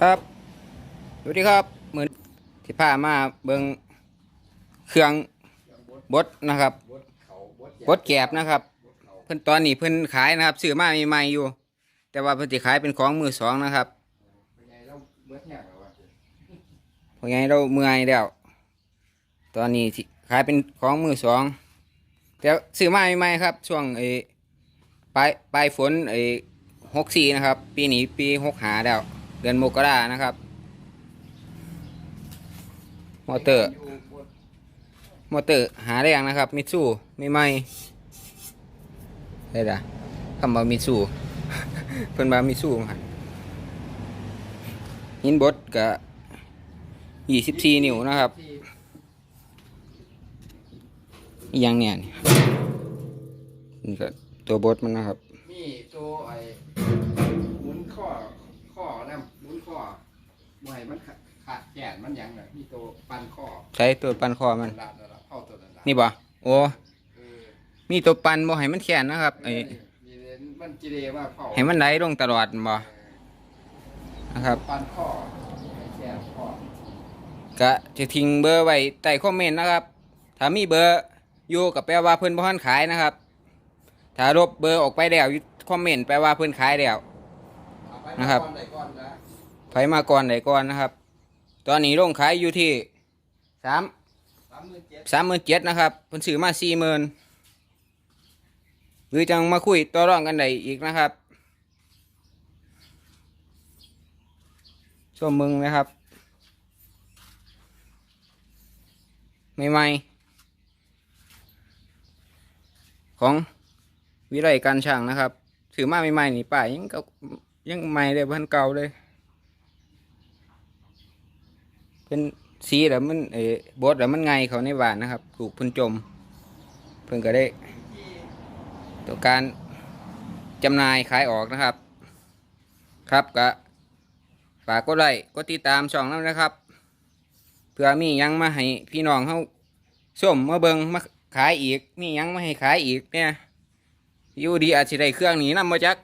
ครับสวัสดีครับเหมือนที่พามาเบิงเครื่องเขื่องบดนะครับบดแกบนะครับ เพิ่นตอนนี้เพิ่นขายนะครับซื้อมาใหม่ๆอยู่ แต่ว่าเพิ่นสิขายเป็นของมือสองนะครับเพราะไงเราเมื่อยแล้ว ตอนนี้ขายเป็นของมือสองแต่ซื้อมาใหม่ๆครับ ช่วงไอ้ปลายปลายฝนไอ้ หกสี่นะครับ ปีนี้ปีหกหาแล้ว เดือนมกรานะครับ มอเตอร์ มอเตอร์หาแรงนะครับ มิตซูไม่ไม่ได้ละคำว่ามิตซูเพิ่นว่ามิตซูหันหินบดกะยี่สิบสี่นิ้วนะครับยังเนี่ยนี่นี่ก็ตัวบดมันนะครับ มีตัวไอ บ่ให้มันขาดขาดแขนมันหยังน่ะมีตัวปันข้อใช้ตัวปันคอมัน ละนั่นละเข้าตัวนั้นละนี่บ่โอ้ เออมีตัวปันบ่ให้มันแขนนะครับไอ้มีเรนมันจีเรว่าเผาให้มันไหลลงตลอดบ่นะครับ ปันข้อให้แขนข้อก็จะทิ้งเบอร์ไว้ใต้คอมเมนต์นะครับ ถ้ามีเบอร์อยู่กับแปลว่าเพิ่นบ่ทันขายนะครับ ถ้าลบเบอร์ออกไปแล้วอยู่คอมเมนต์แปลว่าเพิ่นขายแล้ว เอาไปนะครับ ก่อนได้ก่อนนะไผ มาก่อนไหนก่อนนะครับ ตอนนี้ลงขายอยู่ที่สามสามหมื่นเจ็ดนะครับเพิ่นซื้อมาสี่หมื่นหรือจังมาคุยต่อรองกันได้อีกนะครับชมมึงนะครับใหม่ๆของวิไลการช่างนะครับ ถือมาใหม่ๆนี่ป่ายังเก่ายังใหม่เลยเพิ่นเก่าเลย เป็นสีแล้วมันเออบดแล้วมันไงเขาในหวานนะครับถูกพิ่นจม เพิ่นก็ได้ตัวการจำหน่ายขายออกนะครับ ครับก็ฝากกดไลค์กดติดตามช่องนั้นนะครับ เพื่อมียังมาให้พี่น้องเขาส้มมาเบิงมาขายอีก มียังมาให้ขายอีกเนี่ยอยู่ดีอาจจะได้เครื่องหนีนำมาจัก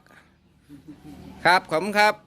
ครับขอบคุณครับ